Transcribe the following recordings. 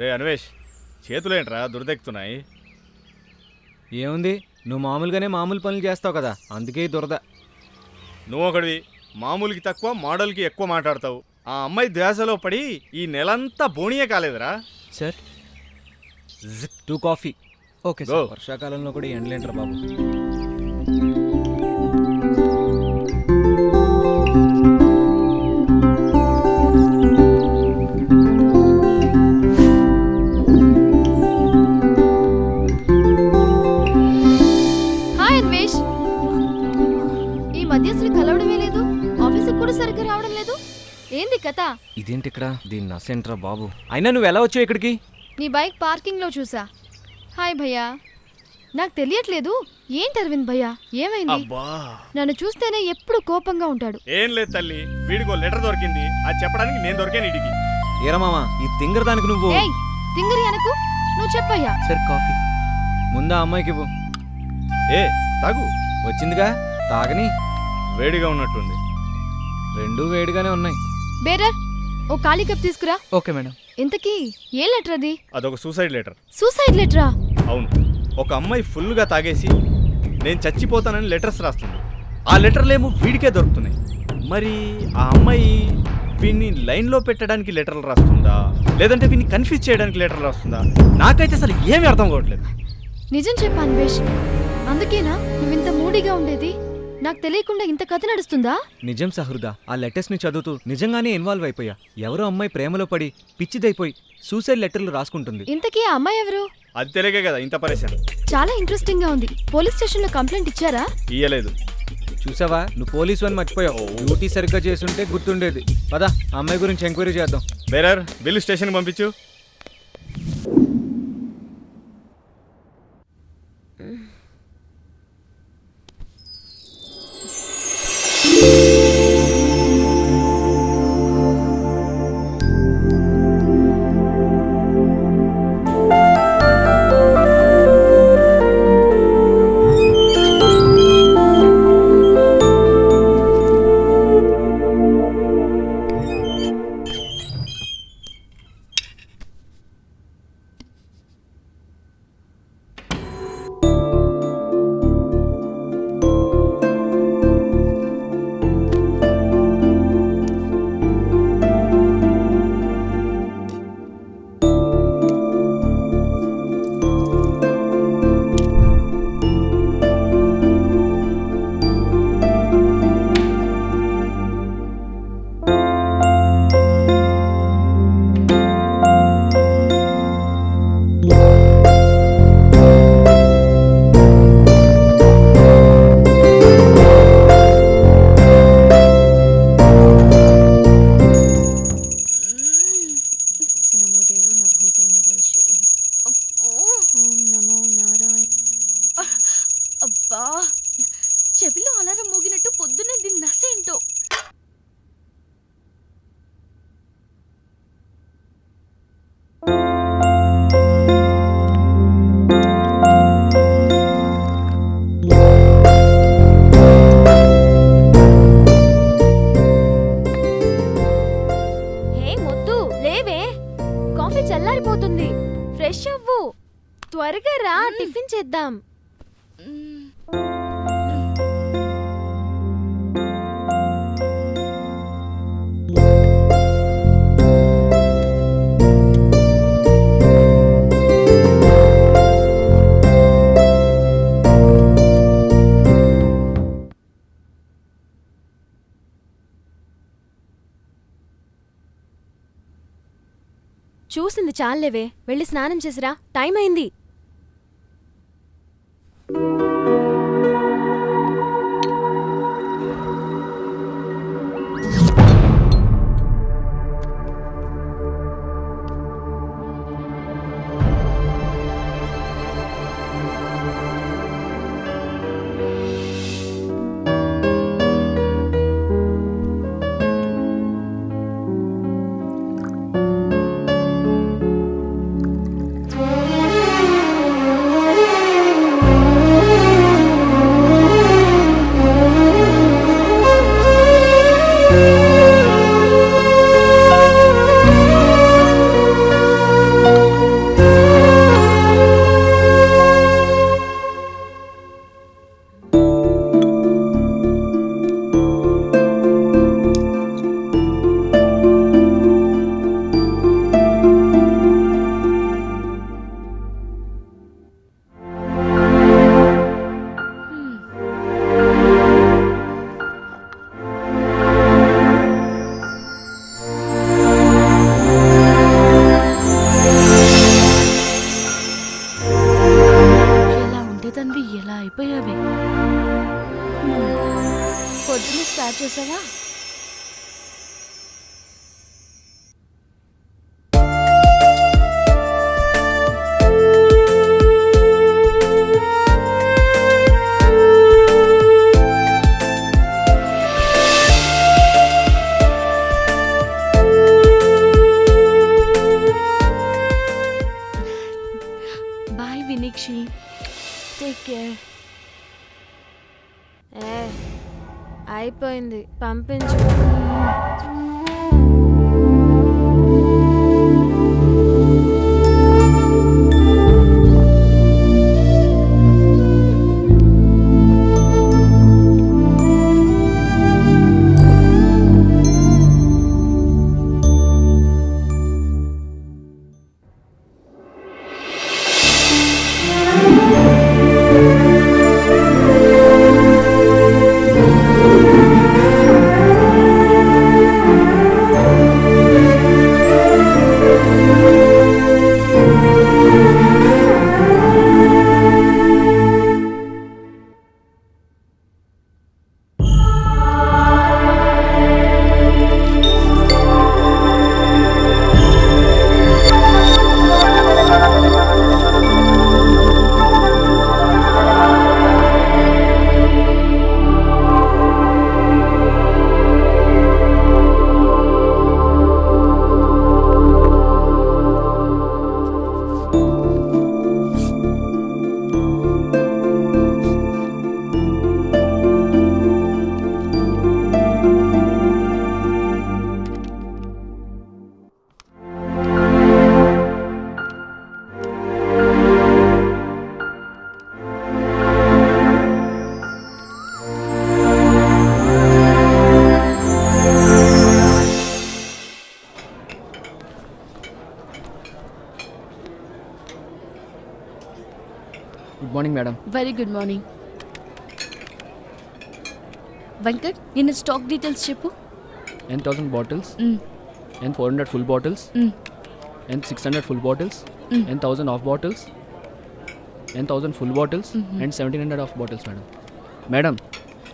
రే అన్వేష్ చేతులేంట్రా దురదెక్కుతున్నాయి. ఏముంది? నువ్వు మామూలుగానే మామూలు పనులు చేస్తావు కదా అందుకే ఈ దురద. నువ్వు ఒకడివి మామూలుకి తక్కువ మోడల్కి ఎక్కువ మాట్లాడతావు. ఆ అమ్మాయి ధ్యాసలో పడి ఈ నెలంతా బోనియే కాలేదురా. Sir two coffee. Okay. Sir వర్షాకాలంలో కూడా ఎండలేంటారు బాబు. కథ ఇదేంటి ఇక్కడ దీన్ని నసేంట్రా బాబు. అయినా నువ్వు ఎలా వచ్చావు ఇక్కడికి? నీ బైక్ పార్కింగ్లో చూసా. హాయ్ భయ్యా. నాకు తెలియట్లేదు. ఏంటి అరవింద్ భయ్యా? ఏమైంది? అబ్బా. నన్ను చూస్తేనే ఎప్పుడు కోపంగా ఉంటాడు. ఏం లేదు తల్లి. వీడికో లెటర్ దొరికింది. అది చెప్పడానికి నేను దొరికాను ఇడికి ఏరా మామ ఈ తింగర దానికి నువ్వు? ఏయ్ తింగరి అనకు. నువ్వు చెప్పయ్యా సరే కాఫీ. ముందు ఆ అమ్మాయికి ఇవ్వు. ఏ తాగు. వచ్చిందిగా? తాగని? వేడిగా ఉన్నట్టుంది. రెండూ వేడిగానే ఉన్నాయి. బేరర్ ఓ ఖాళీ కప్ తీసుకురా. Okay madam. ఇంతకీ ఏ లెటర్ అది? అదొక సూసైడ్ లెటర్. సూసైడ్ లెటరా? అవును. ఒక అమ్మాయి ఫుల్గా తాగేసి నేను చచ్చిపోతానని లెటర్స్ రాస్తుంది. ఆ లెటర్లేమో వీడికే దొరుకుతున్నాయి. మరి ఆ అమ్మాయి వీడిని లైన్లో పెట్టడానికి లెటర్లు రాస్తుందా? లేదంటే వీడిని కన్ఫ్యూజ్ చేయడానికి లెటర్లు రాస్తుందా? నాకైతే అసలు ఏమీ అర్థం కావట్లేదు. నిజం చెప్పు అన్వేష్. అందుకేనా నువ్వింత మూడీగా ఉండేది? నాకు తెలియకుండా ఇంత కథ నడుస్తుందా? నిజం సహృదా ఆ లెటర్స్ని చదువుతూ నిజంగానే ఇన్వాల్వ్ అయిపోయా. ఎవరో అమ్మాయి ప్రేమలో పడి పిచ్చిదైపోయి సూసైడ్ లెటర్లు రాసుకుంటుంది. ఇంతకీ ఆ అమ్మాయి ఎవరు? అది తెలియకే కదా ఇంత పరేశాను చాలా ఇంట్రెస్టింగ్గా ఉంది. పోలీస్ స్టేషన్లో కంప్లైంట్ ఇచ్చారా? ఇయ్యలేదు. చూసావా? నువ్వు పోలీసు అని మర్చిపోయావు. డ్యూటీ సరిగ్గా చేస్తుంటే గుర్తుండేది. పదా అమ్మాయి గురించి ఎంక్వైరీ చేద్దాం. బేరర్ బిల్లు స్టేషన్ పంపించు. అబ్బా చాలేవే వెళ్ళి స్నానం చేసిరా టైం అయింది తండ్రి ఎలా అయిపోయావే? పొద్దున్న స్టార్ట్ చేసావా? అయిపోయింది. పంపించు. Good morning madam very good morning Venkat నిన్న స్టాక్ డీటెయిల్స్ చెప్పు. And thousand bottles and four hundred full bottles and six hundred full bottles. And thousand half bottles and thousand full bottles. And seventeen hundred half bottles madam madam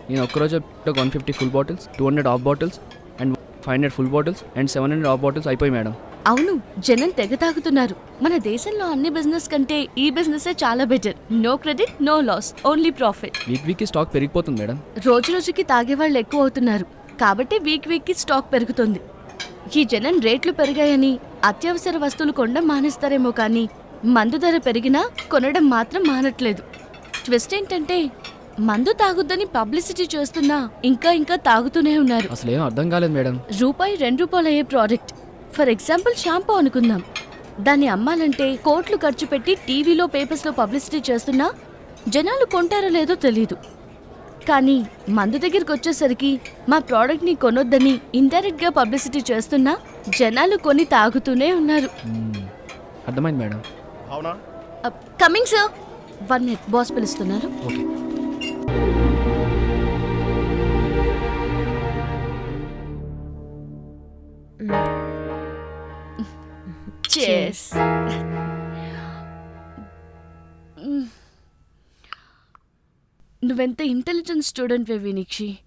నేను ఒక్కరోజు one fifty full bottles two hundred half bottles and five hundred full bottles and seven hundred half bottles అయిపోయి madam అవును జనం తెగ తాగుతున్నారు. మన దేశంలో అన్ని బిజినెస్ కంటే ఈ బిజినెస్ చాలా better. No credit no loss only profit. Week వీక్కి స్టాక్ పెరిగిపోతుంది మేడం. రోజు రోజుకి తాగే వాళ్ళు ఎక్కువ అవుతున్నారు. కాబట్టి వీక్ వీక్కి స్టాక్ పెరుగుతుంది. ఈ జనం రేట్లు పెరిగాయని అత్యవసర వస్తువులు కొనడం మానేస్తారేమో కానీ మందు ధర పెరిగినా కొనడం మాత్రం మానట్లేదు. ట్విస్ట్ ఏంటంటే మందు తాగుద్దని పబ్లిసిటీ చేస్తున్నా ఇంకా ఇంకా తాగుతూనే ఉన్నారు. అసలు ఏం అర్థం కాలేదు మేడం. రూపాయి రెండు రూపాయలు అయ్యే ప్రోడక్ట్. ఫర్ ఎగ్జాంపుల్ షాంపూ అనుకుందాం. దాన్ని అమ్మాలంటే కోట్లు ఖర్చు పెట్టి టీవీలో పేపర్స్లో పబ్లిసిటీ చేస్తున్నా జనాలు కొంటారో లేదో తెలీదు. కానీ మందు దగ్గరికి వచ్చేసరికి మా ప్రోడక్ట్ని కొనొద్దని ఇండైరెక్ట్గా పబ్లిసిటీ చేస్తున్నా జనాలు కొని తాగుతూనే ఉన్నారు. అర్థమైంది మేడం. అవునా? Coming sir. One minute boss పిలుస్తున్నారు. ఓకే. Cheers. నువ్వెంత ఇంటెలిజెంట్ స్టూడెంట్ వినీక్షి.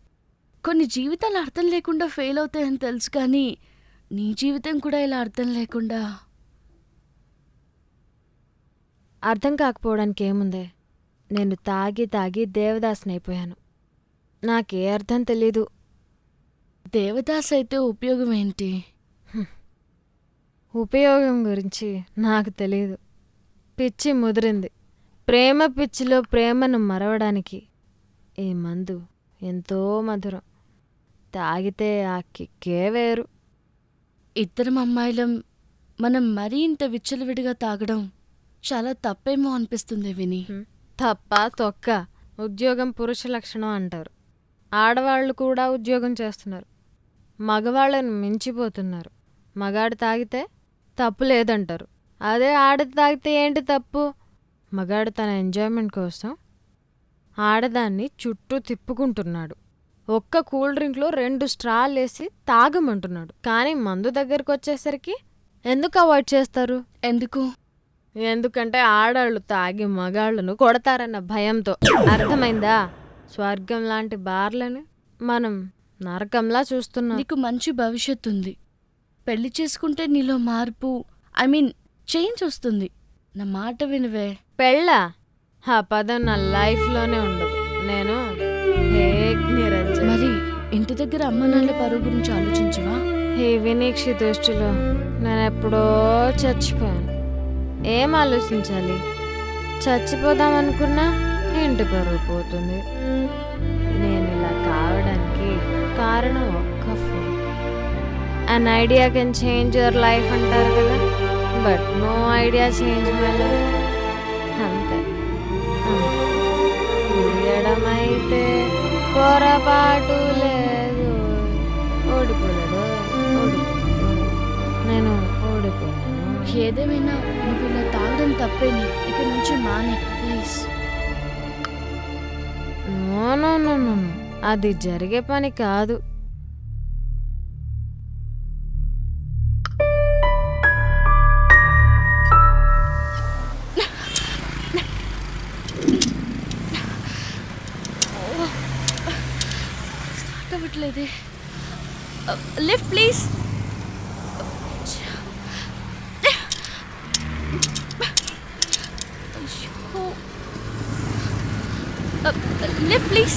కొన్ని జీవితాలు అర్థం లేకుండా ఫెయిల్ అవుతాయని తెలుసు కానీ నీ జీవితం కూడా ఇలా అర్థం లేకుండా. అర్థం కాకపోవడానికి ఏముందే? నేను తాగి తాగి దేవదాసుని అయిపోయాను. నాకే అర్థం తెలీదు. దేవదాస్ అయితే ఉపయోగం ఏంటి? ఉపయోగం గురించి నాకు తెలియదు పిచ్చి ముదిరింది. ప్రేమ పిచ్చిలో ప్రేమను మరవడానికి ఈ మందు ఎంతో మధురం. తాగితే ఆ కిక్కే వేరు. ఇద్దరం అమ్మాయిలం మనం మరీ ఇంత విచ్చలవిడిగా తాగడం చాలా తప్పేమో అనిపిస్తుంది విని. తప్ప తొక్క. ఉద్యోగం పురుష లక్షణం అంటారు. ఆడవాళ్ళు కూడా ఉద్యోగం చేస్తున్నారు. మగవాళ్ళని మించిపోతున్నారు. మగాడు తాగితే తప్పు లేదంటారు. అదే ఆడది తాగితే ఏంటి తప్పు? మగాడు తన ఎంజాయ్మెంట్ కోసం ఆడదాన్ని చుట్టూ తిప్పుకుంటున్నాడు. ఒక్క కూల్ డ్రింక్లో రెండు స్ట్రాలు వేసి తాగమంటున్నాడు. కానీ మందు దగ్గరకు వచ్చేసరికి ఎందుకు అవాయిడ్ చేస్తారు? ఎందుకు? ఎందుకంటే ఆడాళ్ళు తాగి మగాళ్ళను కొడతారన్న భయంతో. అర్థమైందా? స్వర్గం లాంటి బార్లను మనం నరకంలా చూస్తున్నా. నీకు మంచి భవిష్యత్తు ఉంది పెళ్ళి చేసుకుంటే నీలో మార్పు ఐ మీన్ చేంజ్ వస్తుంది. నా మాట వినవే. పెళ్ళా? ఆ పదం నా లైఫ్లోనే ఉండదు. నేను మరి ఇంటి దగ్గర అమ్మ నాన్నల పరువు గురించి ఆలోచించవా? ఈ వినీక్షి దృష్టిలో నేను ఎప్పుడో చచ్చిపోయాను. ఏం ఆలోచించాలి? చచ్చిపోదాం అనుకున్నా ఇంటి పరుగు పోతుంది. An idea can change your life అంటారు కదా? But no idea change my life అంతే. అయితే పొరపాటు లేదు. ఓడిపోలేదు. నేను ఓడిపోయాను. ఏదేమైనా నువ్వు ఇలా తాగడం తప్పేని. ఇక నుంచి మానే ప్లీజ్. No no no. అది జరిగే పని కాదు. అవ్వట్లేదే లిఫ్ట్ ప్లీజ్. Lift please.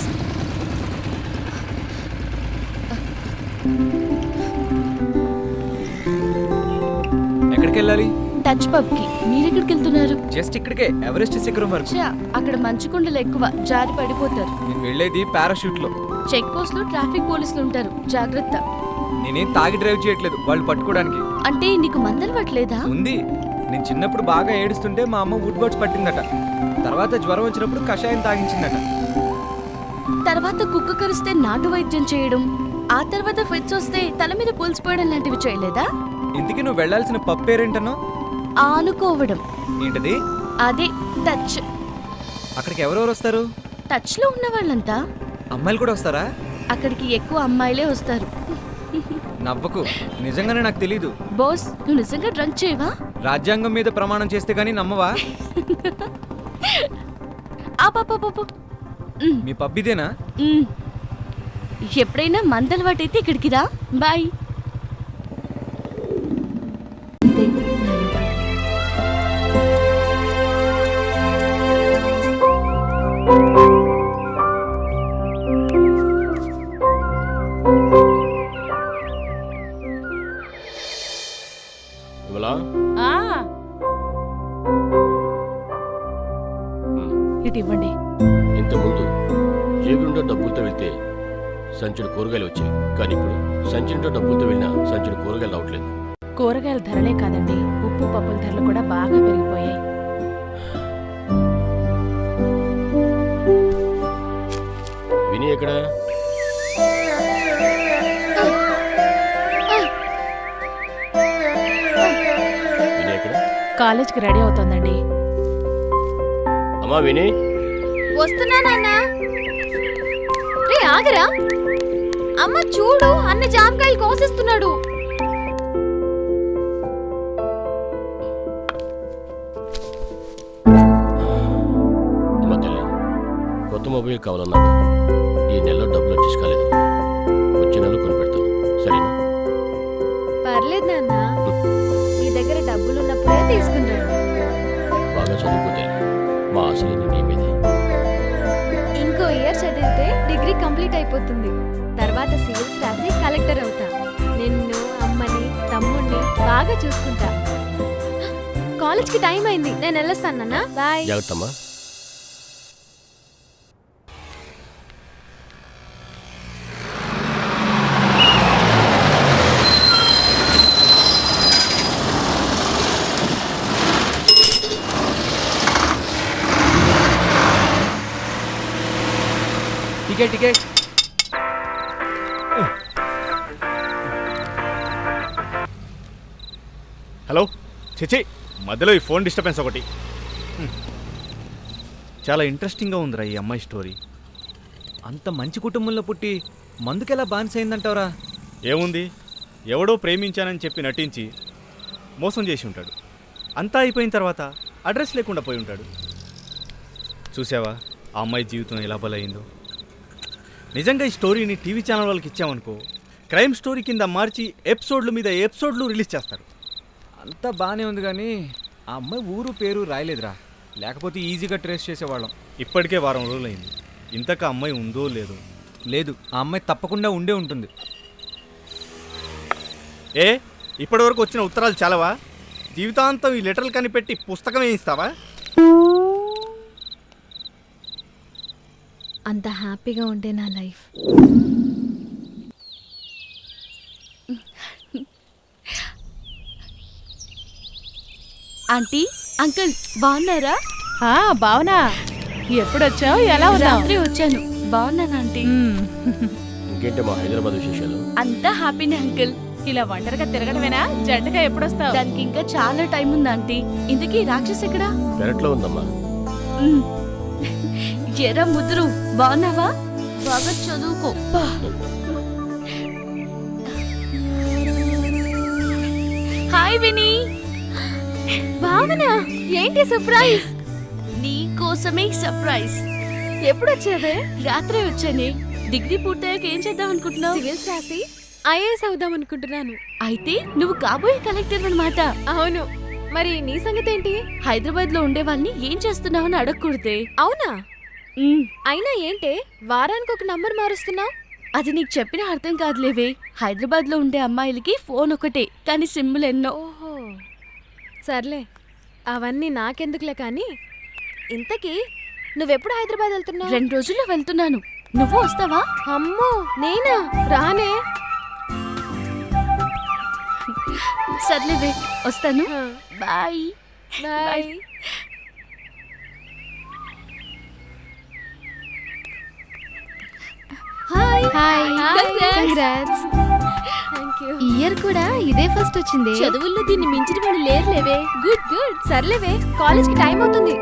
ఎక్కడికి వెళ్ళాలి టచ్ పబ్కి. మీరెక్కడికి వెళ్తున్నారు జస్ట్ ఇక్కడికే ఎవరెస్ట్ శిఖరం వరకు. అక్కడ మంచు కొండలు ఎక్కువ జారి పడిపోతారు. నేను వెళ్ళేది పారాషూట్లో చెక్ పోస్ట్లో ట్రాఫిక్ పోలీసులు ఉంటారు. జాగ్రత్త. నేనేం తాగి డ్రైవ్ చేయట్లేదు వాళ్ళు పట్టుకోవడానికి. అంటే నీకు మందలవట్లేదా? ఉంది. నేను చిన్నప్పుడు బాగా ఏడుస్తుంటే మా అమ్మ వుడ్ వర్డ్స్ పట్టిందట. తర్వాత జ్వరం వచ్చినప్పుడు కషాయం తాగించిందట. తర్వాత కుక్క కరిస్తే నాటు వైద్యం చేయడం ఆ తర్వాత ఫిట్స్ వస్తే తల మీద పులిసిపోవడం లాంటివి చేయలేదా? ఇంతకీ నువ్వు వెళ్ళాల్సిన పప్పు పేరేంటనో? ఆనుకోవడం. ఏంటది? అదే టచ్. అక్కడికి ఎవరెవరు వస్తారు? టచ్లో ఉన్న వాళ్ళంతా. అమ్మాయిలు కూడా వస్తారా? అక్కడికి ఎక్కువ అమ్మాయిలే వస్తారు. నవ్వకు. నిజంగానే నాకు తెలీదు. బాస్ నువ్వు నిజంగా డ్రంక్ చేయవా? రాజ్యాంగం మీద ప్రమాణం చేస్తే గానీ నమ్మవా? మీ పబ్ ఇదేనా ఎప్పుడైనా మందలవాటైతే ఇక్కడికి రా. బాయ్. సంచుడు కూరగాయలు వచ్చాయి. కానీ ఇప్పుడు సంచునింటో డబ్బులతో వెళ్ళినా సంచుడు కూరగాయలు రావట్లేదు. కూరగాయల ధరలే కాదండి. ఉప్పు పప్పుల ధరలు కూడా బాగా పెరిగిపోయాయి. విని ఎక్కడ? విని ఎక్కడ? కాలేజ్కి రెడీ అవుతోందండి. అమ్మా విని. వస్తున్నానన్నా రే ఆగరా. అమ్మ చూడు అన్న జామకాయలు కోసిస్తున్నాడు. అమ్మ తల్లి కొత్త మొబైల్ కావాలన్నా ఈ నెలలో డబ్బులు అడ్జస్ట్ కాలేదు. వచ్చే నెల కొని పెడతాను సరేనా? పర్లేదు నాన్న. మీ దగ్గర డబ్బులున్నప్పుడే తీసుకుంటాను. బాగా చదువుకోతే మా ఇయర్ చదివితే డిగ్రీ కంప్లీట్ అయిపోతుంది. తర్వాత సివిల్స్ రాసి కలెక్టర్ అవుతా. నిన్ను అమ్మని తమ్ముణ్ణి బాగా చూసుకుంటా. కాలేజ్కి టైం అయింది. నేను వెళ్ళొస్తాను నాన్న. బాయ్. జాగ్రత్త టికెట్ టికెట్. హలో చిచి మధ్యలో ఈ ఫోన్ డిస్టర్బెన్స్ ఒకటి. చాలా ఇంట్రెస్టింగ్గా ఉందిరా ఈ అమ్మాయి స్టోరీ. అంత మంచి కుటుంబంలో పుట్టి మందుకెలా బానిసైందంటావరా ఏముంది? ఎవడో ప్రేమించానని చెప్పి నటించి మోసం చేసి ఉంటాడు. అంతా అయిపోయిన తర్వాత అడ్రస్ లేకుండా పోయి ఉంటాడు. చూసావా? ఆ అమ్మాయి జీవితం ఎలా బలైందో? నిజంగా ఈ స్టోరీని టీవీ ఛానల్ వాళ్ళకి ఇచ్చామనుకో క్రైమ్ స్టోరీ కింద మార్చి ఎపిసోడ్ల మీద ఎపిసోడ్లు రిలీజ్ చేస్తారు. అంతా బాగానే ఉంది కానీ ఆ అమ్మాయి ఊరు పేరు రాయలేదురా. లేకపోతే ఈజీగా ట్రేస్ చేసేవాళ్ళం. ఇప్పటికే వారం రోజులైంది. ఇంతక అమ్మాయి ఉందో లేదో? లేదు ఆ అమ్మాయి తప్పకుండా ఉండే ఉంటుంది. ఏ? ఇప్పటివరకు వచ్చిన ఉత్తరాలు చాలవా? జీవితాంతం ఈ లెటర్లు కనిపెట్టి పుస్తకం వేయిస్తావా అంత హ్యాపీగా ఉంటే నా లైఫ్. ఆంటీ అంకుల్ బాగున్నారా? ఆ బావునా ఎప్పుడొచ్చావు? ఎలా ఉన్నావు? రాత్రి వచ్చాను. బాగున్నాను ఆంటీ. మా హైదరాబాద్ విశేషాలు? అంతా హ్యాపీనే అంకుల్. ఇలా ఒంటరిగా తిరగడమేనా? జంటగా ఎప్పుడొస్తావు దానికి ఇంకా చాలా టైం ఉంది ఆంటీ. ఇంతకీ రాక్షస్ ఎక్కడా పెరట్లో ఉందమ్మా. ఎరా ముద్రు బాగున్నావా? బాగా చదువుకో. హాయ్ వినీ. భావన ఏంటి సర్ప్రైజ్? నీ కోసమే సర్ప్రైజ్. ఎప్పుడు వచ్చేదే రాత్రే వచ్చానే. డిగ్రీ పూర్తయ్యాక ఏం చేద్దాం అనుకుంటున్నావు? సివిల్స్ రాసి ఐఏఎస్ అవుదాం అనుకుంటున్నాను. అయితే నువ్వు కాబోయే కలెక్టర్ అన్నమాట. అవును. మరి నీ సంగతి ఏంటి హైదరాబాద్లో ఉండే వాళ్ళని ఏం చేస్తున్నావని అడగకూడదే. అవునా? అయినా ఏంటే వారానికి ఒక నంబర్ మారుస్తున్నావు అది నీకు చెప్పిన అర్థం కాదులేవే. హైదరాబాద్లో ఉండే అమ్మాయిలకి ఫోన్ ఒకటే కానీ సిమ్ములు ఎన్నో. ఓహో. సర్లే అవన్నీ నాకెందుకులే కానీ ఇంతకీ నువ్వెప్పుడు హైదరాబాద్ వెళ్తున్నావు? రెండు రోజుల్లో వెళ్తున్నాను. నువ్వు వస్తావా? అమ్మో నేనా? రానే. సర్లేవే వస్తాను. Bye. Bye. Hi. Congrats year కూడా ఇదే ఫస్ట్ వచ్చింది. చదువుల్లో దీన్ని మించిన వాళ్ళు లేరులేవే. Good good సర్లేవే. కాలేజ్కి టైం అవుతుంది.